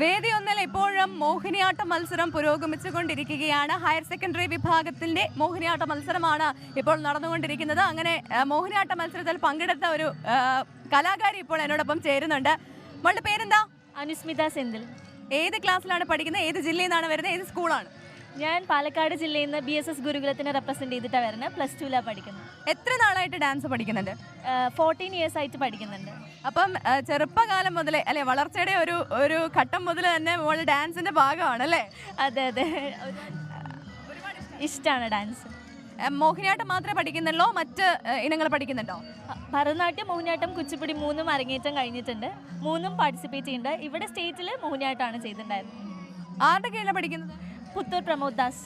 വേദി ഒന്നിൽ ഇപ്പോഴും മോഹിനിയാട്ട മത്സരം പുരോഗമിച്ചുകൊണ്ടിരിക്കുകയാണ്. ഹയർ സെക്കൻഡറി വിഭാഗത്തിന്റെ മോഹിനിയാട്ട മത്സരമാണ് ഇപ്പോൾ നടന്നുകൊണ്ടിരിക്കുന്നത്. അങ്ങനെ മോഹിനിയാട്ട മത്സരത്തിൽ പങ്കെടുത്ത ഒരു കലാകാരി ഇപ്പോൾ എന്നോടൊപ്പം ചേരുന്നുണ്ട്. മോളുടെ പേരെന്താ? അനുസ്മിത സെന്തിൽ. ഏത് ക്ലാസ്സിലാണ് പഠിക്കുന്നത്? ഏത് ജില്ലയിൽ നിന്നാണ് വരുന്നത്? ഏത് സ്കൂളാണ്? ഞാൻ പാലക്കാട് ജില്ലയിൽ നിന്ന് ബി എസ് എസ് ഗുരുകുലത്തിനെ റെപ്രസെന്റ് ചെയ്തിട്ടാണ് വരുന്നത്. പ്ലസ് ടുവിലാണ് പഠിക്കുന്നത്. എത്ര നാളായിട്ട് ഡാൻസ് പഠിക്കുന്നുണ്ട്? ഫോർട്ടീൻ ഇയേഴ്സ് ആയിട്ട് പഠിക്കുന്നുണ്ട്. അപ്പം ചെറുപ്പകാലം മുതലേ അല്ലെ വളർച്ചയുടെ ഒരു ഒരു ഘട്ടം മുതൽ തന്നെ മോൾ ഡാൻസിന്റെ ഭാഗമാണ് അല്ലേ അതെ അതെ. ഇഷ്ടമാണ് ഡാൻസ് മോഹിനിയാട്ടം മാത്രമേ പഠിക്കുന്നുള്ളൂ? മറ്റ് ഇനങ്ങൾ പഠിക്കുന്നുണ്ടോ? ഭരതനാട്യം മോഹിനിയാട്ടം കുച്ചിപ്പുടി മൂന്നും അരങ്ങേറ്റം കഴിഞ്ഞിട്ടുണ്ട്. മൂന്നും പാർട്ടിസിപ്പേറ്റ് ചെയ്യുന്നുണ്ട്. ഇവിടെ സ്റ്റേറ്റിൽ മോഹിനിയാട്ടമാണ് ചെയ്തിട്ടുണ്ടായിരുന്നത്. ആരുടെ കീഴിലാണ് പഠിക്കുന്നത്? പുത്തൂർ പ്രമോദ് ദാസ്.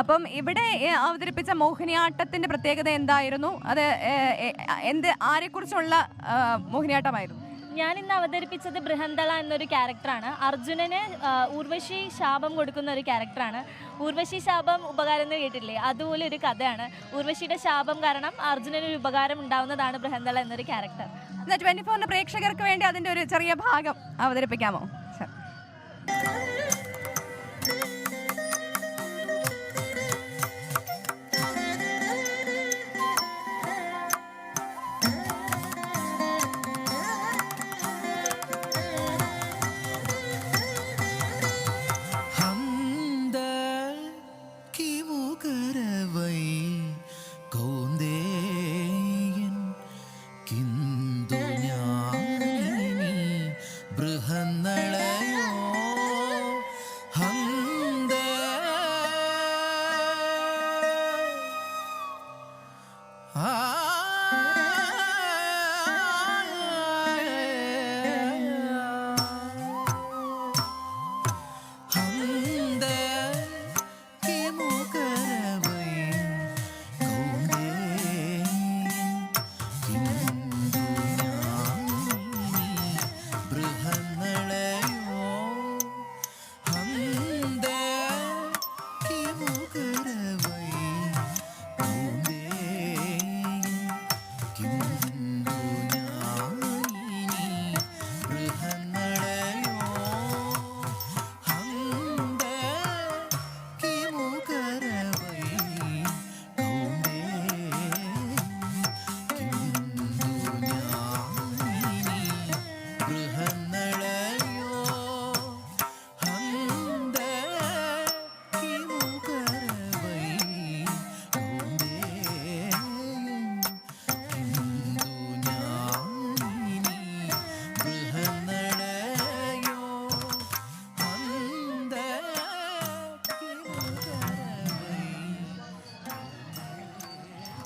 അപ്പം ഇവിടെ അവതരിപ്പിച്ച മോഹിനിയാട്ടത്തിന്റെ പ്രത്യേകത എന്തായിരുന്നു? അത് എന്ത് ആരെക്കുറിച്ചുള്ള മോഹിനിയാട്ടമായിരുന്നു? ഞാൻ ഇന്ന് അവതരിപ്പിച്ചത് ബൃഹന്തള എന്നൊരു ക്യാരക്ടറാണ്. അർജുനന് ഊർവശി ശാപം കൊടുക്കുന്ന ഒരു ക്യാരക്ടറാണ്. ഊർവശി ശാപം ഉപകാരം എന്ന് കേട്ടില്ലേ അതുപോലെ ഒരു കഥയാണ്. ഊർവശിയുടെ ശാപം കാരണം അർജുനന് ഒരു ഉപകാരം ഉണ്ടാവുന്നതാണ് ബൃഹന്തള എന്നൊരു ക്യാരക്ടർ. ട്വന്റി ഫോറിന്റെ പ്രേക്ഷകർക്ക് വേണ്ടി അതിന്റെ ഒരു ചെറിയ ഭാഗം അവതരിപ്പിക്കാമോ? கரவை good.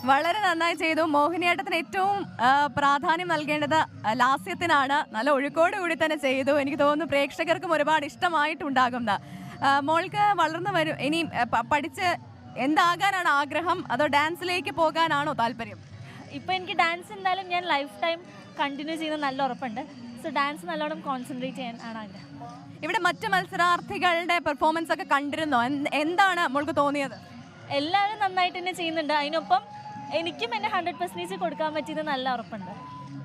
വളരെ നന്നായി ചെയ്തു. മോഹിനിയാട്ടത്തിന് ഏറ്റവും പ്രാധാന്യം നൽകേണ്ടത് ലാസ്യത്തിനാണ്. നല്ല ഒഴുക്കോട് കൂടി തന്നെ ചെയ്തു. എനിക്ക് തോന്നുന്നു പ്രേക്ഷകർക്കും ഒരുപാട് ഇഷ്ടമായിട്ടുണ്ടാകും ന്ന്. മോൾക്ക് വളർന്നു വരും. ഇനി പഠിച്ച് എന്താകാനാണ് ആഗ്രഹം? അതോ ഡാൻസിലേക്ക് പോകാനാണോ താല്പര്യം? ഇപ്പോൾ എനിക്ക് ഡാൻസ് എന്തായാലും ഞാൻ ലൈഫ് ടൈം കണ്ടിന്യൂ ചെയ്യുന്ന നല്ല ഉറപ്പുണ്ട്. സോ ഡാൻസ് നല്ലോണം കോൺസെൻട്രേറ്റ് ചെയ്യാൻ ആണ് ആഗ്രഹം. ഇവിടെ മറ്റ് മത്സരാർത്ഥികളുടെ പെർഫോമൻസ് ഒക്കെ കണ്ടിരുന്നോ? എന്താണ് മോൾക്ക് തോന്നിയത്? എല്ലാവരും നന്നായിട്ട് തന്നെ ചെയ്യുന്നുണ്ട്. അതിനൊപ്പം എനിക്കും എന്നെ ഹൺഡ്രഡ് പെർസെന്റേജ് കൊടുക്കാൻ പറ്റിയത് നല്ല ഉറപ്പുണ്ട്.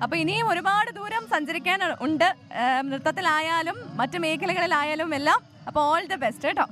അപ്പൊ ഇനിയും ഒരുപാട് ദൂരം സഞ്ചരിക്കാൻ ഉണ്ട് നൃത്തത്തിലായാലും മറ്റു മേഖലകളിലായാലും എല്ലാം. അപ്പോൾ ഓൾ ദി ബെസ്റ്റ് കേട്ടോ.